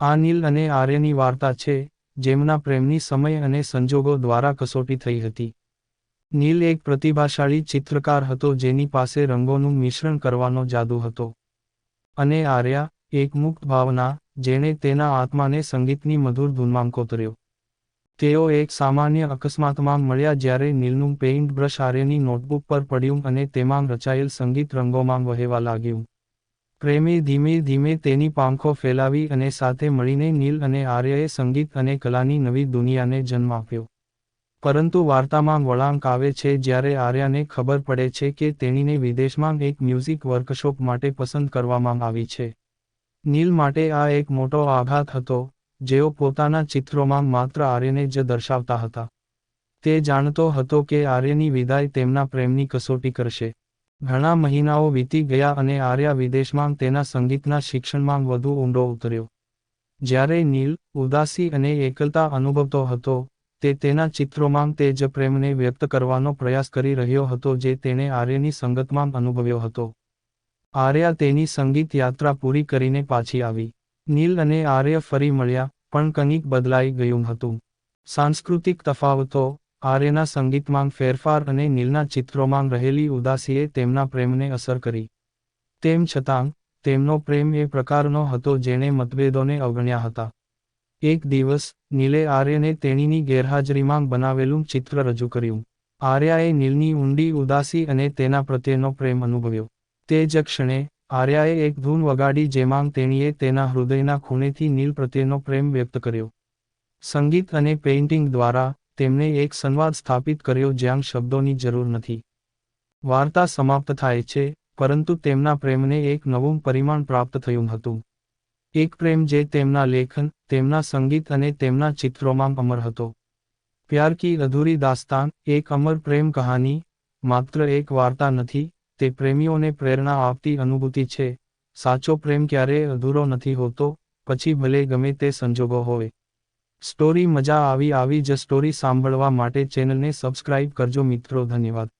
આ નીલ અને આર્યની વાર્તા છે, જેમના પ્રેમની સમય અને સંજોગો દ્વારા કસોટી થઈ હતી. નીલ એક પ્રતિભાશાળી ચિત્રકાર હતો જેની પાસે રંગોનું મિશ્રણ કરવાનો જાદુ હતો. અને આર્યા, એક મુક્ત ભાવના, જેણે તેના આત્માને સંગીતની મધુર ધૂનમાં કોતર્યો. તેઓ એક સામાન્ય અકસ્માતમાં મળ્યા જ્યારે નીલનું પેઇન્ટ બ્રશ આર્યની નોટબુક પર પડ્યું અને તેમાં રચાયેલ સંગીત રંગોમાં વહેવા લાગ્યું. પ્રેમે ધીમે ધીમે તેની પાંખો ફેલાવી અને સાથે મળીને નીલ અને આર્યએ સંગીત અને કલાની નવી દુનિયાને જન્મ આપ્યો. પરંતુ વાર્તામાં વળાંક આવે છે જ્યારે આર્યાને ખબર પડે છે કે તેણીને વિદેશમાં એક મ્યુઝિક વર્કશોપ માટે પસંદ કરવામાં આવી છે. નીલ માટે આ એક મોટો આઘાત હતો, જેઓ પોતાના ચિત્રોમાં માત્ર આર્યને જ દર્શાવતા હતા. તે જાણતો હતો કે આર્યની વિદાય તેમના પ્રેમની કસોટી કરશે. ઘણા મહિનાઓ વીતી ગયા અને આર્યા વિદેશમાં તેના સંગીતના શિક્ષણમાં વધુ ઊંડો ઉતર્યો. જ્યારે નીલ ઉદાસી અને એકલતા અનુભવતો હતો, તે તેના ચિત્રોમાં તે જ પ્રેમને વ્યક્ત કરવાનો પ્રયાસ કરી રહ્યો હતો જે તેણે આર્યની સંગતમાં અનુભવ્યો હતો. આર્યા તેની સંગીત યાત્રા પૂરી કરીને પાછી આવી. નીલ અને આર્ય ફરી મળ્યા, પણ કંઈક બદલાઈ ગયું હતું. સાંસ્કૃતિક તફાવતો આર્યના સંગીતમાં ફેરફાર અને નીલના ચિત્રોમાં રહેલી ઉદાસીએ તેમના પ્રેમને અસર કરી. તેમ છતાં, તેમનો પ્રેમ એ પ્રકારનો હતો જેણે મતભેદોને અવગણ્યા હતા. એક દિવસ, નીલે આર્યને તેણીની ગેરહાજરીમાં બનાવેલું ચિત્ર રજૂ કર્યું. આર્યાએ નીલની ઊંડી ઉદાસી અને તેના પ્રત્યેનો પ્રેમ અનુભવ્યો. તે જ ક્ષણે, આર્યાએ એક ધૂન વગાડી જેમાં તેણીએ તેના હૃદયના ખૂણેથી નીલ પ્રત્યેનો પ્રેમ વ્યક્ત કર્યો. સંગીત અને પેઇન્ટિંગ દ્વારા તેમને એક સંવાદ સ્થાપિત કર્યો જ્યાં શબ્દોની જરૂર નથી. વાર્તા સમાપ્ત થાય છે, પરંતુ તેમના પ્રેમને એક નવું પરિમાણ પ્રાપ્ત થયું હતું. એક પ્રેમ જે તેમના લેખન, તેમના સંગીત અને તેમના ચિત્રોમાં અમર હતો. પ્યાર કી અધૂરી દાસ્તાન, એક અમર પ્રેમ કહાની, માત્ર એક વાર્તા નથી, તે પ્રેમીઓને પ્રેરણા આપતી અનુભૂતિ છે. સાચો પ્રેમ ક્યારેય અધૂરો નથી હોતો, પછી ભલે ગમે તે સંજોગો હોય. સ્ટોરી મજા આવી આવી જ સ્ટોરી સાંભળવા માટે ચેનલને સબસ્ક્રાઇબ કરજો મિત્રો ધન્યવાદ.